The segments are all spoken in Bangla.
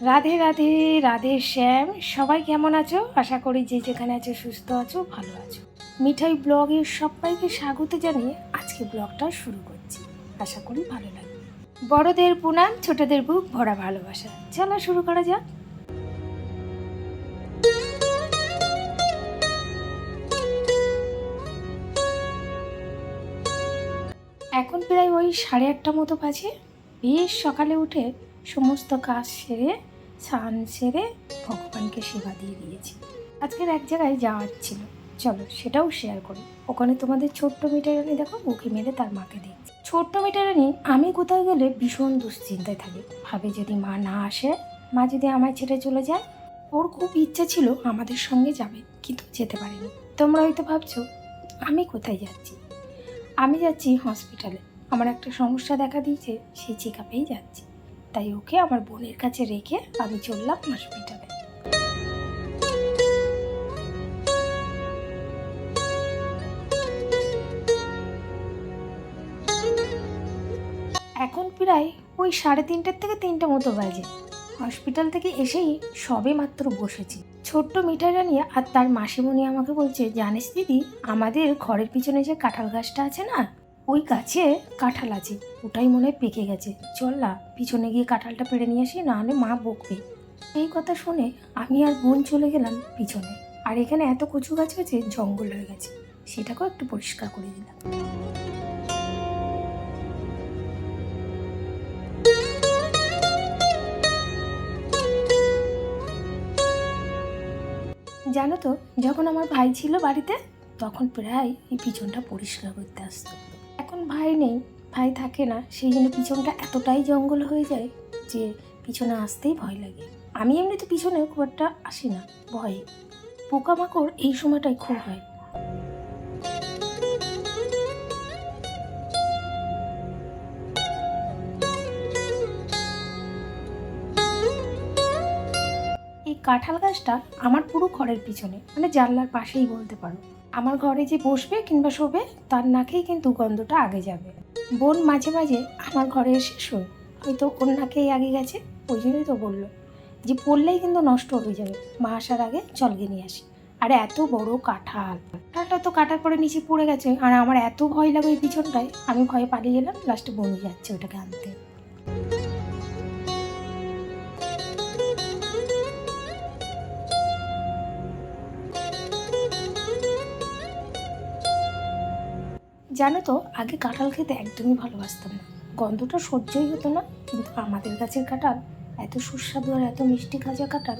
রাধে রাধে রাধে শ্যাম। সবাই কেমন আছো? আশা করি যে যেখানে আছো সুস্থ আছো, ভালো আছো। মিঠাই ব্লগের সবাইকে স্বাগত জানিয়ে আজকে ব্লগটা শুরু করছি। আশা করি ভালো লাগবে। বড়দের প্রণাম, ছোটদের বুক ভরা ভালোবাসা। চলো শুরু করা যাক। এখন প্রায় ওই সাড়ে আটটা মতো বাজে। বেশ সকালে উঠে সমস্ত কাজ সেরে, স্নান সেরে ভগবানকে সেবা দিয়ে দিয়েছি। আজকের এক জায়গায় যাওয়ার ছিল। চলো সেটাও শেয়ার করি। ওখানে তোমাদের ছোট্ট মিটারানি দেখো উকি মেরে তার মাকে দেখছি ছোট্ট মিটারানি, আমি কোথাও গেলে ভীষণ দুশ্চিন্তায় থাকি। ভাবে যদি মা না আসে, মা যদি আমায় ছেড়ে চলে যায়, ওর খুব ইচ্ছা ছিল আমাদের সঙ্গে যাবে, কিন্তু যেতে পারেনি। তোমরা হয়তো ভাবছ, আমি কোথায় যাচ্ছি? আমি যাচ্ছি হসপিটালে আমার একটা সমস্যা দেখা দিয়েছে সেই চেক আপেই যাচ্ছি। তাই ওকে আমার বোনের কাছে রেখে আমি চললাম হসপিটালে এখন প্রায় ওই সাড়ে তিনটের থেকে তিনটে মতো বাজে। হসপিটাল থেকে এসেই সবে মাত্র বসেছি। ছোট্ট মিঠাই রানিয়া আর তার মাসিমণি আমাকে বলছে, জানিস দিদি, আমাদের ঘরের পিছনে যে কাঁঠাল গাছটা আছে না ওই গাছে কাঁঠাল আছে, ওটাই মনে হয় পেকে গেছে। চল না, পিছনে গিয়ে কাঁঠালটা পেড়ে নিয়ে আসি, না হলে মা বকবে। এই কথা শুনে আমি আর বোন চলে গেলাম পিছনে। আর এখানে এত কচু গাছ আছে, জঙ্গল হয়ে গেছে। সেটাকেও একটু পরিষ্কার করে দিলাম। জানো তো, যখন আমার ভাই ছিল বাড়িতে, তখন প্রায় এই পিছনটা পরিষ্কার করতে আসতো। ভাই নেই, ভাই থাকে না। সেই জন্য পিছনটা এতটাই জঙ্গল হয়ে যায় যে পিছনে আসতেই ভয় লাগে। আমি এমনিতে পিছনে খুব একটা আসি না, ভয়ে। পোকামাকড় এই সময়টাই খুব হয়। এই কাঁঠাল গাছটা আমার পুরো ঘরের পিছনে মানে জানলার পাশেই বলতে পারো। আমার ঘরে যে বসবে কিংবা শোবে, তার নাকেই কিন্তু গন্ধটা আগে যাবে। বোন মাঝে মাঝে আমার ঘরে এসে শোয়। হয়তো ওর নাকেই আগে গেছে, ওই জন্যই তো বলল। যে পড়লেই কিন্তু নষ্ট হয়ে যাবে। মা আসার আগে চল গিয়ে নিয়ে আসি। আর এত বড় কাঁঠাল। কাঁঠালটা তো কাটার পরে নিচে পড়ে গেছে। আর আমার এত ভয় লাগে ওই পিছনটায়, আমি ভয়ে পালিয়ে গেলাম লাস্টে বনু যাচ্ছে ওটাকে আনতে। জানো তো, আগে কাঁঠাল খেতে একদমই ভালোবাসতাম না। গন্ধটা সহ্যই হতো না, কিন্তু আমাদের গাছের কাঁঠাল, এত সুস্বাদু আর এত মিষ্টি খাজা কাঁঠাল,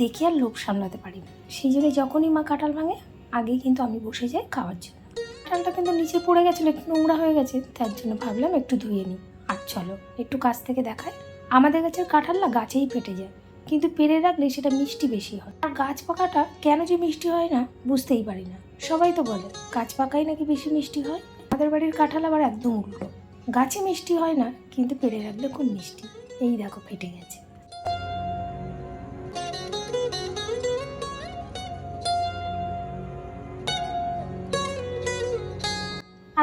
দেখে আর লোভ সামলাতে পারি না। সেই জন্য যখনই মা কাঁঠাল ভাঙে, আগেই কিন্তু আমি বসে যাই খাওয়ার জন্য। কাঁঠালটা কিন্তু নিচে পড়ে গেছিল একটু নোংরা হয়ে গেছে, তার জন্য ভাবলাম একটু ধুয়ে নিই। আর চলো, একটু কাছ থেকে দেখায় আমাদের গাছের কাঁঠাল না গাছেই ফেটে যায়। কিন্তু পেরে রাখলে সেটা মিষ্টি বেশি হয়। আর গাছ পাকাটা কেন যে মিষ্টি হয় না, বুঝতেই পারি না। সবাই তো বলে, গাছ পাকাই নাকি বেশি মিষ্টি হয়? আমাদের বাড়ির কাঁঠাল আবার একদম উল্টো। গাছে মিষ্টি হয় না, কিন্তু পেরে রাখলে খুব মিষ্টি। এই দেখো ফেটে গেছে।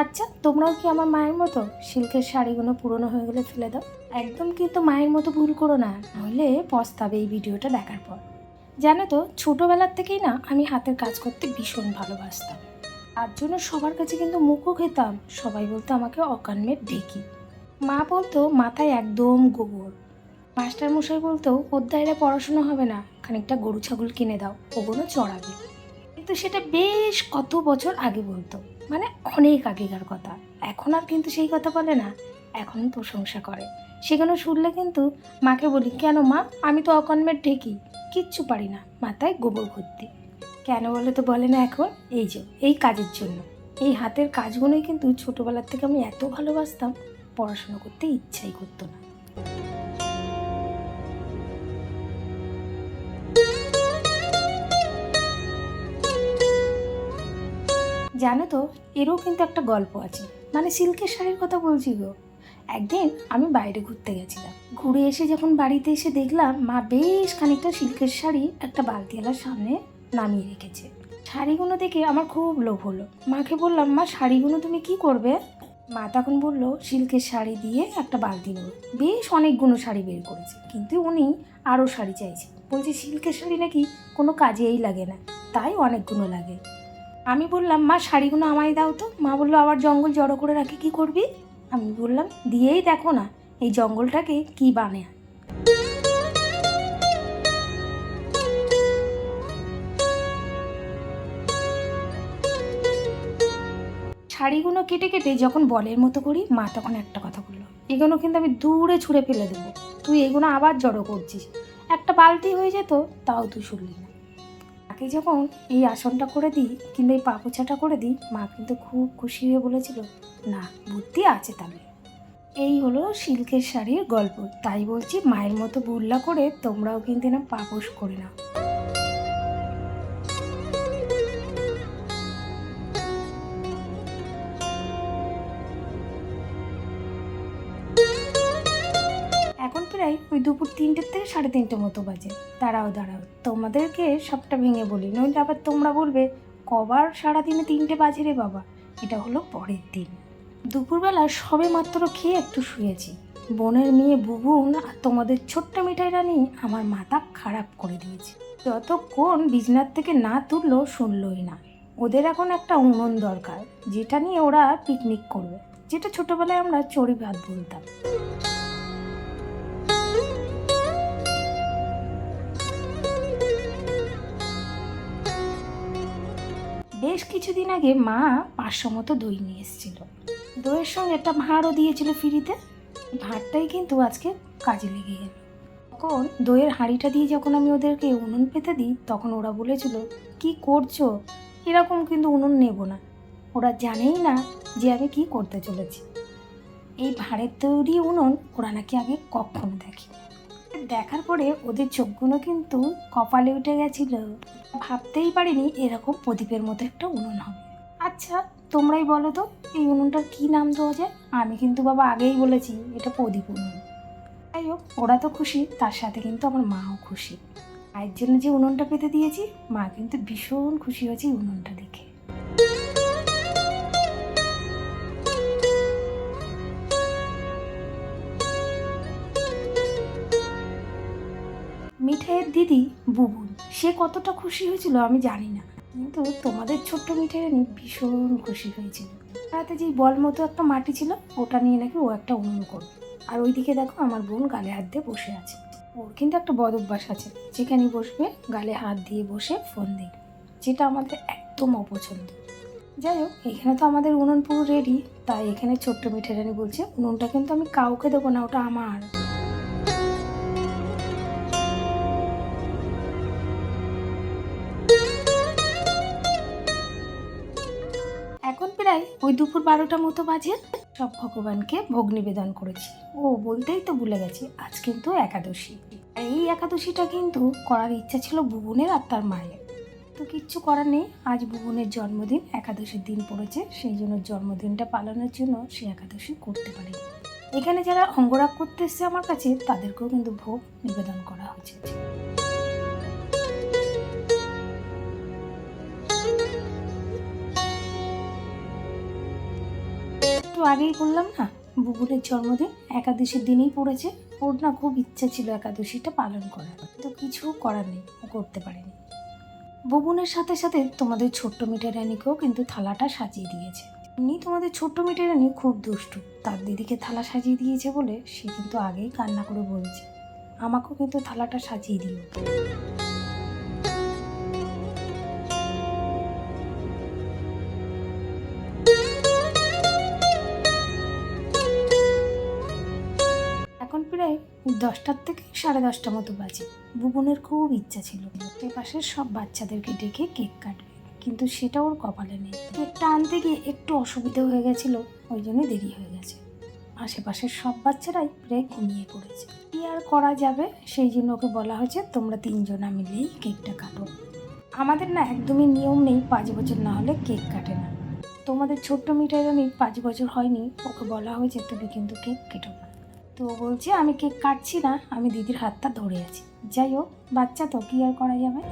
আচ্ছা তোমরাও কি আমার মায়ের মতো সিল্কের শাড়িগুলো পুরনো হয়ে গেলে ফেলে দাও? একদম কিন্তু মায়ের মতো ভুল করো না, নইলে পস্তাবে এই ভিডিওটা দেখার পর। জানো তো, ছোটোবেলার থেকেই না আমি হাতের কাজ করতে ভীষণ ভালোবাসতাম। তার জন্য সবার কাছে কিন্তু মুখও খেতাম, সবাই বলতো আমাকে অকান্মের ডেকি। মা বলতো, মাথায় একদম গোবর। মাস্টার মশাই বলতো অধ্যায়রা পড়াশোনা হবে না, খানিকটা গরু ছাগল কিনে দাও, ওগুলো চড়াবে। কিন্তু সেটা বেশ কত বছর আগে বলতো মানে অনেক আগেকার কথা। এখন আর কিন্তু সেই কথা বলে না, এখন প্রশংসা করে। সেখানে শুনলে কিন্তু মাকে বলি, কেন মা? আমি তো অকন্মের ঢেকি। কিচ্ছু পারি না। মাথায় গোবর ভর্তি। কেন বলে তো বলে না এখন? এই যে, এই কাজের জন্য। এই হাতের কাজগুলোই কিন্তু ছোটোবেলার থেকে আমি এত ভালোবাসতাম, পড়াশোনা করতে ইচ্ছাই করতো না। জানো তো, এরও কিন্তু একটা গল্প আছে। মানে সিল্কের শাড়ির কথা বলছি গো। একদিন আমি বাইরে ঘুরতে গেছিলাম। ঘুরে এসে যখন বাড়িতে এসে দেখলাম, মা বেশ খানিকটা সিল্কের শাড়ি একটা বালতিওয়ালার সামনে নামিয়ে রেখেছে। শাড়িগুলো দেখে আমার খুব লোভ হলো। মাকে বললাম, মা, শাড়িগুলো তুমি কি করবে? মা তখন বলল, সিল্কের শাড়ি দিয়ে একটা বালতি নেব। বেশ অনেকগুলো শাড়ি বের করেছে, কিন্তু উনি আরও শাড়ি চাইছে। বলছে, সিল্কের শাড়ি নাকি কোনো কাজেই লাগে না, তাই অনেকগুলো লাগে। আমি বললাম, মা, শাড়িগুলো আমায় দাও তো। মা বলল, আবার জঙ্গল জড়ো করে রাখি, কি করবি? আমি বললাম, দিয়েই দেখো না, এই জঙ্গলটাকে কি বানে শাড়িগুলো কেটে কেটে যখন বলের মতো করি, মা তখন একটা কথা বলল, এগুলো কিন্তু আমি দূরে ছুঁড়ে ফেলে দেবো। তুই এগুলো আবার জড়ো করছিস। একটা বালতি হয়ে যেত, তাও তুই শুনলি তাকে যখন এই আসনটা করে দিই কিংবা এই পাপোছাটা করে দিই, মা কিন্তু খুব খুশি হয়ে বলেছিল, না, বুদ্ধি আছে তাহলে। এই হলো সিল্কের শাড়ির গল্প। তাই বলছি, মায়ের মতো বুল্লা করে তোমরাও কিন্তু না পাপোশ করে নাও। প্রায় ওই দুপুর তিনটের থেকে সাড়ে তিনটে মতো বাজে। দাঁড়াও দাঁড়াও, তোমাদেরকে সবটা ভেঙে বলি, নইলে আবার তোমরা বলবে, কবার সারাদিনে তিনটে বাজে রে বাবা? এটা হলো পরের দিন। দুপুরবেলা সবে মাত্র খেয়ে একটু শুয়েছি। বোনের মেয়ে বুবুন আর তোমাদের ছোট্ট মিঠাই রানী আমার মাথা খারাপ করে দিয়েছে। যতক্ষণ বিজনার থেকে না তুললো, শুনলই না। ওদের এখন একটা উনুন দরকার, যেটা নিয়ে ওরা পিকনিক করবে, যেটা ছোটবেলায় আমরা চড়ি ভাত বলতাম। বেশ কিছুদিন আগে মা পাঁচশো মতো দই নিয়ে এসেছিল। দইয়ের সঙ্গে একটা ভাঁড়ও দিয়েছিল ফ্রিতে। ভাঁড়টাই কিন্তু আজকে কাজে লেগে গেল। তখন দইয়ের হাঁড়িটা দিয়ে যখন আমি ওদেরকে উনুন পেতে দিই, তখন ওরা বলেছিল, কি করছ? এরকম কিন্তু উনুন নেব না। ওরা জানেই না যে আমি কি করতে চলেছি। এই ভাঁড়ের তৈরি উনুন ওরা নাকি আগে কখনো দেখে দেখার পরে ওদের চোখগুলো কিন্তু কপালে উঠে গেছিল। ভাবতেই পারিনি এরকম প্রদীপের মতো একটা উনুন হবে। আচ্ছা তোমরাই বলো তো, এই উনুনটার কী নাম দেওয়া যায়? আমি কিন্তু বাবা আগেই বলেছি, এটা প্রদীপ উনুন। যাই হোক, ওরা তো খুশি, তার সাথে কিন্তু আমার মাও খুশি। মায়ের জন্য যে উনুনটা পেতে দিয়েছি, মা কিন্তু ভীষণ খুশি হয়েছে উনুনটা দেখে। মিঠাইয়ের দিদি বুবুন। সে কতটা খুশি হয়েছিল আমি জানি না। কিন্তু তোমাদের ছোট্ট মিঠাই রানী ভীষণ খুশি হয়েছিল। তাতে যেই বল মতো একটা মাটি ছিল, ওটা নিয়ে নাকি ও একটা উনুন করবে আর ওইদিকে দেখো আমার বোন গালে হাত দিয়ে বসে আছে। ওর কিন্তু একটা বদ অভ্যাস আছে। যেখানে বসবে, গালে হাত দিয়ে বসে ফোন দেখবে, যেটা আমাদের একদম অপছন্দ। যাই হোক, এখানে তো আমাদের উনুন পুরো রেডি তাই এখানে ছোট্ট মিঠাই রানী বলছে, উনুনটা কিন্তু আমি কাউকে দেবো না, ওটা আমার। প্রায় ওই দুপুর বারোটা মতো বাজে, সব ভগবানকে ভোগ নিবেদন করেছি। ও বলতেই তো ভুলে গেছি, আজ কিন্তু একাদশী। এই একাদশীটা কিন্তু করার ইচ্ছা ছিল বুবনের আর তার মায়ের। তো কিচ্ছু করার নেই, আজ বুবনের জন্মদিন, একাদশীর দিন পড়েছে, সেই জন্য জন্মদিনটা পালনের জন্য সে একাদশী করতে পারে এখানে যারা অঙ্গরাগ করতে এসছে আমার কাছে, তাদেরকেও কিন্তু ভোগ নিবেদন করা হয়েছে। আগেই বললাম না বুবুনের জন্মদিন একাদশীর দিনেই পড়েছে। ওর না খুব ইচ্ছা ছিল একাদশীটা পালন করার। তো কিছু করার নেই, ও করতে পারেনি। বুবুনের সাথে সাথে তোমাদের ছোট্ট মিঠে রানীকেও কিন্তু থালাটা সাজিয়ে দিয়েছে। এমনি তোমাদের ছোট্ট মিঠে রানী খুব দুষ্টু। তার দিদিকে থালা সাজিয়ে দিয়েছে বলে সে কিন্তু আগেই কান্না করে বলছে। আমাকেও কিন্তু থালাটা সাজিয়ে দিও। দশটার থেকে সাড়ে দশটা মতো বাজে। বুবনের খুব ইচ্ছা ছিল। পাশের সব বাচ্চাদেরকে ডেকে কেক কাটবে। কিন্তু সেটা ওর কপালে নেই। কেকটা আনতে গিয়ে একটু অসুবিধা হয়ে গেছিল, ওই জন্য দেরি হয়ে গেছে। আশেপাশের সব বাচ্চারাই প্রায় ঘুমিয়ে পড়েছে। কি আর করা যাবে? সেই জন্য ওকে বলা হয়েছে, তোমরা তিনজনা মিলেই কেকটা কাটো। আমাদের না একদমই নিয়ম নেই পাঁচ বছর না হলে কেক কাটে না। তোমাদের ছোট্ট মিঠাই রানীর পাঁচ বছর হয়নি, ওকে বলা হয়েছে, তুমি কিন্তু কেক কেটো না। তো বলছি, আমি কেক কাটছি না, আমি দিদির হাতটা ধরে আছি। যাই হোক, বাচ্চা তো, কি আর করা যাবে?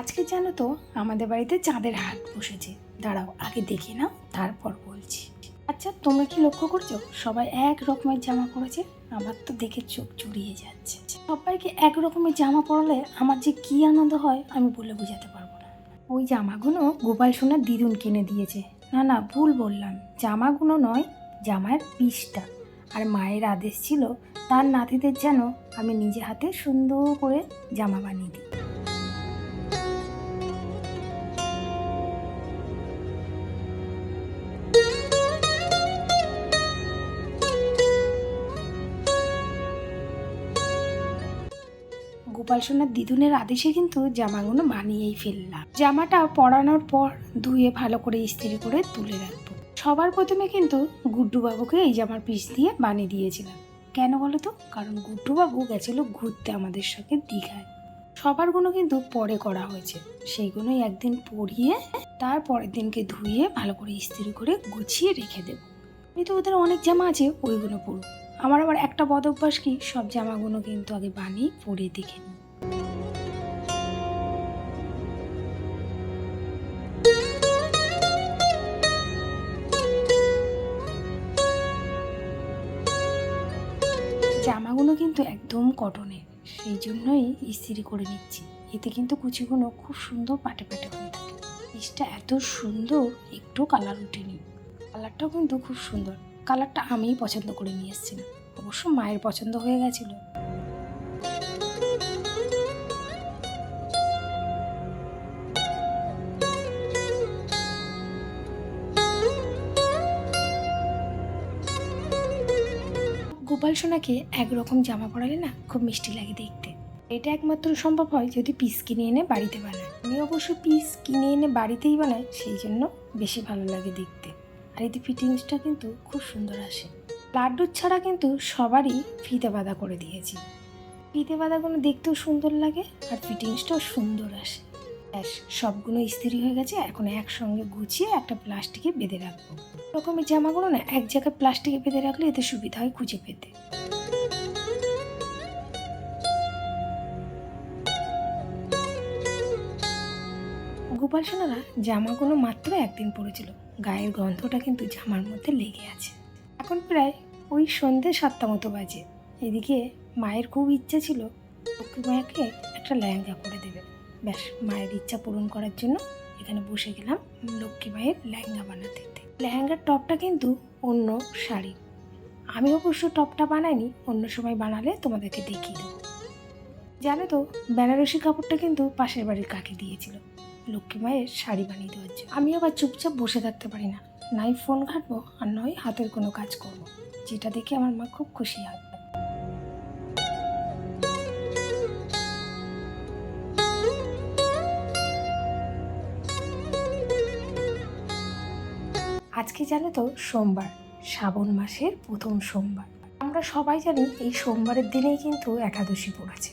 আজকে জানো তো, আমাদের বাড়িতে চাঁদের হাত বসেছে। দাঁড়াও, আগে দেখি নাও, তারপর বলছি। আচ্ছা তোমরা কি লক্ষ্য করছ? সবাই এক রকমের জামা পরেছে আমার তো দেখে চোখ জুড়িয়ে যাচ্ছে। সবাইকে একরকমের জামা পরলে আমার যে কী আনন্দ হয়, আমি বলে বোঝাতে পারব না। ওই জামাগুলো গোপাল সোনার দিদুন কিনে দিয়েছে। না না, ভুল বললাম। জামাগুলো নয়, জামায়ের পিসটা। আর মায়ের আদেশ ছিল, তার নাতিদের যেন আমি নিজে হাতে সুন্দর করে জামা বানিয়ে দিই। গোপাল সোনার দিদুনের আদেশে কিন্তু জামাগুলো বানিয়েই ফেললাম। জামাটা পরানোর পর ধুয়ে ভালো করে ইস্ত্রি করে তুলে রাখব। সবার প্রথমে কিন্তু গুড্ডু বাবুকে এই জামার পিস দিয়ে বানিয়ে দিয়েছিলাম। কেন বলো তো? কারণ গুড্ডু বাবু গেছিল ঘুরতে আমাদের সাথে দীঘায়। সবারগুলো কিন্তু পরে করা হয়েছে। সেইগুলোই একদিন পরিয়ে, তার পরের দিনকে ধুয়ে ভালো করে ইস্ত্রি করে গুছিয়ে রেখে দেবো। কিন্তু ওদের অনেক জামা আছে, ওইগুলো পরবো আমার আবার একটা বদ অভ্যাস কি? সব জামাগুলো কিন্তু আগে বানিয়ে পরে দেখে নিই। জামাগুলো কিন্তু একদম কটনের সেই জন্যই ইস্ত্রি করে নিচ্ছি। এতে কিন্তু কুচিগুলো খুব সুন্দর পাটে পাটে হয়ে থাকে। পিসটা এত সুন্দর, একটু কালার উঠেনি কালারটাও কিন্তু খুব সুন্দর। কালারটা আমিই পছন্দ করে নিয়ে এসেছিলাম। অবশ্য মায়ের পছন্দ হয়ে গেছিল। গোপাল সোনাকে একরকম জামা পরালে না খুব মিষ্টি লাগে দেখতে। এটা একমাত্র সম্ভব হয় যদি পিস কিনে এনে বাড়িতে বানায়। আমি অবশ্য পিস কিনে এনে বাড়িতেই বানাই, সেই জন্য বেশি ভালো লাগে দেখতে। আর এতে ফিটিংসটা কিন্তু খুব সুন্দর আসে। লাড্ডুর ছাড়া কিন্তু সবারই ফিতে বাঁধা করে দিয়েছি। ফিতে বাঁধাগুলো দেখতেও সুন্দর লাগে আর ফিটিংসটাও সুন্দর আসে। ব্যাস, সবগুলো ইস্ত্রি হয়ে গেছে। এখন একসঙ্গে গুছিয়ে একটা প্লাস্টিকে বেঁধে রাখব। রকমের জামাগুলো না, এক জায়গায় প্লাস্টিকে বেঁধে রাখলে এতে সুবিধা হয় খুঁজে পেতে। গোপাল সোনারা জামাগুলো মাত্র একদিন পরেছিল। গায়ের গন্ধটা কিন্তু জামার মধ্যে লেগে আছে। এখন প্রায় ওই সন্ধে সাতটা মতো বাজে। এদিকে মায়ের খুব ইচ্ছা ছিল, লক্ষ্মী মায়াকে একটা লেহেঙ্গা করে দেবে। ব্যাস, মায়ের ইচ্ছা পূরণ করার জন্য এখানে বসে গেলাম লক্ষ্মী মায়ের লেহেঙ্গা বানাতে। লেহেঙ্গার টপটা কিন্তু অন্য শাড়ি আমি অবশ্য টপটা বানাইনি, অন্য সময় বানালে তোমাদেরকে দেখিয়ে দেবো। জানো তো, বেনারসি কাপড়টা কিন্তু পাশের বাড়ির কাকে দিয়েছিল, লক্ষ্মী মায়ের শাড়ি বানিয়ে দেওয়ার জন্য। আমি আবার চুপচাপ বসে থাকতে পারি না। নাই ফোন ঘাটবো আর নয় হাতের কোনো কাজ করব, যেটা দেখে আমার মা খুব খুশি হয়। আজকে জানো তো সোমবার, শ্রাবণ মাসের প্রথম সোমবার। আমরা সবাই জানি এই সোমবারের দিনেই কিন্তু একাদশী পড়েছে।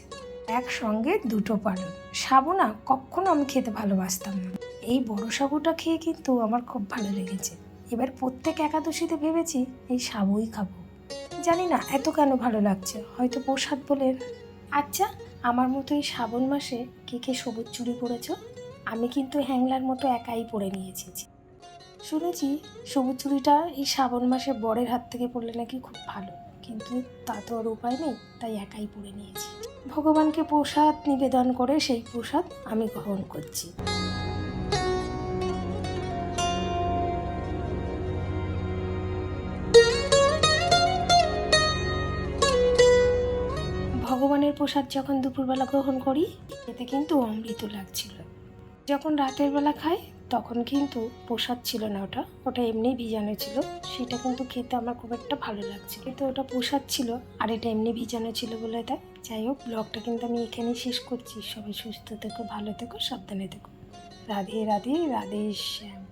একসঙ্গে দুটো পালন। সাবু না কখনো আমি খেতে ভালোবাসতাম না। এই বড় সাবুটা খেয়ে কিন্তু আমার খুব ভালো লেগেছে। এবার প্রত্যেক একাদশীতে ভেবেছি এই সাবুই খাব। জানি না, এত কেন ভালো লাগছে? হয়তো প্রসাদ বলে। আচ্ছা আমার মতো এই শ্রাবণ মাসে কে কে সবুজ চুরি পরেছ? আমি কিন্তু হ্যাংলার মতো একাই পরে নিয়েছি। শুনেছি সবুজ চুড়িটা এই শ্রাবণ মাসে বরের হাত থেকে পড়লে নাকি খুব ভালো। কিন্তু তা তো আর উপায় নেই, তাই একাই পরে নিয়েছি। ভগবানকে প্রসাদ নিবেদন করে সেই প্রসাদ আমি গ্রহণ করছি। ভগবানের প্রসাদ যখন দুপুরবেলা গ্রহণ করি, এতে কিন্তু অমৃত লাগছিল। যখন রাতের বেলা খাই তখন কিন্তু প্রসাদ ছিল না ওটা। ওটা এমনি ভিজানো ছিল। সেটা কিন্তু খেতে আমার খুব একটা ভালো লাগছিল কিন্তু ওটা প্রসাদ ছিল আর এটা এমনি ভিজানো ছিল বলে তাই যাই হোক, ব্লগটা কিন্তু আমি এখানেই শেষ করছি। সবাই সুস্থ থেকো, ভালো থেকো, সাবধানে থেকো। রাধে রাধে রাধে, শ্যাম।